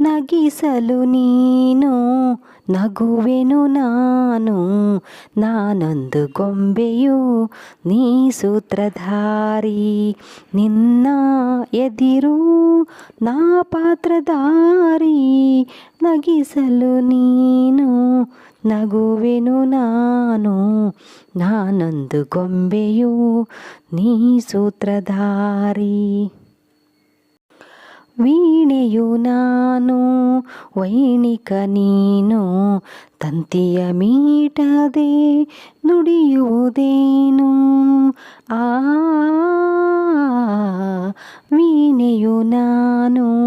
ನಗಿಸಲು ನೀನು, ನಗುವೆನು ನಾನು, ನಾನೊಂದು ಗೊಂಬೆಯು ನೀ ಸೂತ್ರಧಾರಿ, ನಿನ್ನ ಎದಿರು ನಾ ಪಾತ್ರಧಾರಿ, ನಗಿಸಲು ನೀನು, ನಗುವೆನು ನಾನು, ನಾನೊಂದು ಗೊಂಬೆಯು ನೀ ಸೂತ್ರಧಾರಿ. ವೀಣೆಯು ನಾನು ವೈಣಿಕ ನೀನು ತಂತಿಯ ಮೀಟದೆ ನುಡಿಯುವುದೇನು? ಆ ವೀಣೆಯು ನಾನು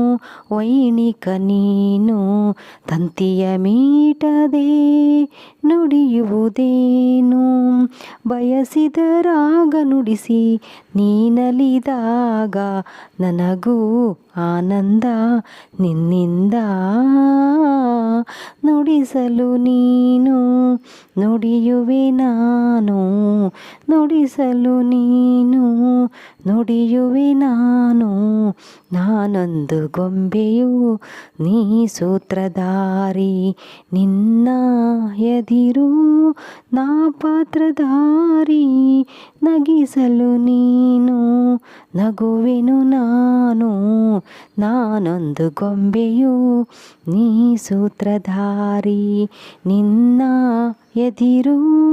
ವೈಣಿಕ ನೀನು ತಂತಿಯ ಮೀಟದೆ ನುಡಿಯುವುದೇನು? ಬಯಸಿದರಾಗ ನುಡಿಸಿ ನೀನಲಿದಾಗ ನನಗೂ ಆನಂದ ನಿನ್ನಿಂದ ನುಡಿಸಲು ನೀನು ನುಡಿಯುವೆ ನಾನು. ನುಡಿಸಲು ನೀನು ನುಡಿಯುವೆ ನಾನು. ನಾನೊಂದು ಗೊಂಬೆಯು ನೀ ಸೂತ್ರಧಾರಿ ನಿನ್ನ ಎದಿರು. ನಾ ಪಾತ್ರಧಾರಿ ನಗಿಸಲು ನೀನು ನಗುವೆನು ನಾನು. ನಾನೊಂದು ಗೊಂಬೆಯು ನೀ ಸೂತ್ರಧಾರಿ ನಿನ್ನ ಎದಿರು.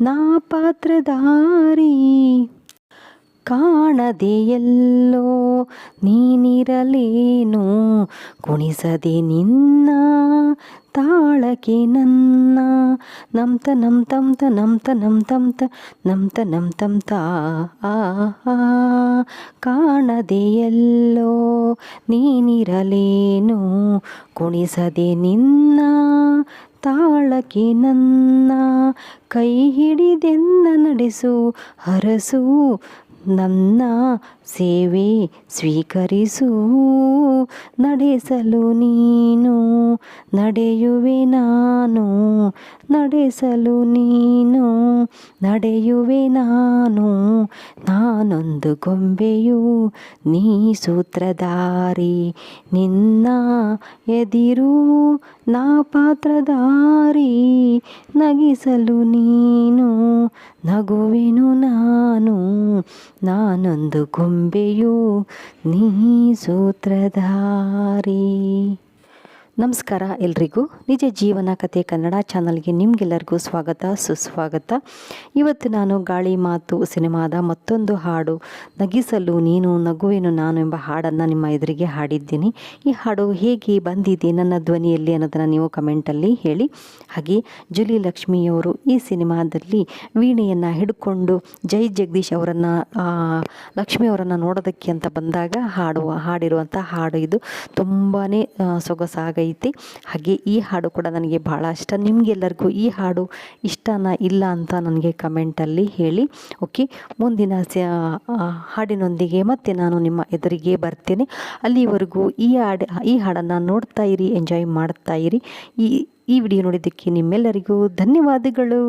ನಾ ಪಾತ್ರಧಾರಿ ಕಾಣದೆ ಎಲ್ಲೋ ನೀನಿರಲೇನು? ಕುಣಿಸದೆ ನಿನ್ನ ತಾಳಕೆ ನನ್ನ ನಮ್ತ ನಮ್ ತಮ್ತ ನಮ್ತ ನಮ್ ತಮ್ತ ನಮ್ತ ನಮ್ ತಮ್ತ ನೀನಿರಲೇನು? ಕುಣಿಸದೆ ನಿನ್ನ ತಾಳಕ್ಕೆ ನನ್ನ ಕೈ ಹಿಡಿದೆನ್ನ ನಡೆಸು ಹರಸು ನನ್ನ ಸೇವೆ ಸ್ವೀಕರಿಸು. ನಡೆಸಲು ನೀನು, ನಡೆಯುವೆ ನಾನು. ನಡೆಸಲು ನೀನು, ನಡೆಯುವೆ ನಾನು. ನಾನೊಂದು ಗೊಂಬೆಯು ನೀ ಸೂತ್ರಧಾರಿ, ನಿನ್ನ ಎದಿರು ನಾ ಪಾತ್ರಧಾರಿ. ನಗಿಸಲು ನೀನು ನಗುವೆನು ನಾನು ನಾನೊಂದು ಗೊಂಬೆಯು ನೀ ಸೂತ್ರಧಾರಿ. ನಮಸ್ಕಾರ ಎಲ್ರಿಗೂ. ನಿಜ ಜೀವನ ಕಥೆ ಕನ್ನಡ ಚಾನಲ್ಗೆ ನಿಮಗೆಲ್ಲರಿಗೂ ಸ್ವಾಗತ, ಸುಸ್ವಾಗತ. ಇವತ್ತು ನಾನು ಗಾಳಿ ಮಾತು ಸಿನಿಮಾದ ಮತ್ತೊಂದು ಹಾಡು, ನಗಿಸಲು ನೀನು, ನಗುವೆನು ನಾನು ಎಂಬ ಹಾಡನ್ನು ನಿಮ್ಮ ಎದುರಿಗೆ ಹಾಡಿದ್ದೀನಿ. ಈ ಹಾಡು ಹೇಗೆ ಬಂದಿದೆ, ನನ್ನ ಧ್ವನಿಯಲ್ಲಿ ಅನ್ನೋದನ್ನು ನೀವು ಕಮೆಂಟಲ್ಲಿ ಹೇಳಿ. ಹಾಗೆ ಜುಲಿ ಲಕ್ಷ್ಮಿಯವರು ಈ ಸಿನಿಮಾದಲ್ಲಿ ವೀಣೆಯನ್ನು ಹಿಡ್ಕೊಂಡು ಜೈ ಜಗದೀಶ್ ಅವರನ್ನು ಲಕ್ಷ್ಮಿಯವರನ್ನು ನೋಡೋದಕ್ಕೆ ಅಂತ ಬಂದಾಗ ಹಾಡುವ ಹಾಡಿರುವಂಥ ಹಾಡು ಇದು. ತುಂಬಾ ಸೊಗಸಾಗೈತಿ ಹಾಗೆ ಈ ಹಾಡು ಕೂಡ ನನಗೆ ಭಾಳ ಇಷ್ಟ. ನಿಮಗೆಲ್ಲರಿಗೂ ಈ ಹಾಡು ಇಷ್ಟನಾ ಇಲ್ಲ ಅಂತ ನನಗೆ ಕಮೆಂಟಲ್ಲಿ ಹೇಳಿ ಓಕೆ ಮುಂದಿನ ಹಾಡಿನೊಂದಿಗೆ ಮತ್ತೆ ನಾನು ನಿಮ್ಮ ಎದುರಿಗೆ ಬರ್ತೇನೆ. ಅಲ್ಲಿವರೆಗೂ ಈ ಹಾಡು, ಈ ಹಾಡನ್ನು ನೋಡ್ತಾ ಇರಿ ಎಂಜಾಯ್ ಮಾಡ್ತಾ ಇರಿ. ಈ ಈ ವಿಡಿಯೋ ನೋಡಿದ್ದಕ್ಕೆ ನಿಮ್ಮೆಲ್ಲರಿಗೂ ಧನ್ಯವಾದಗಳು.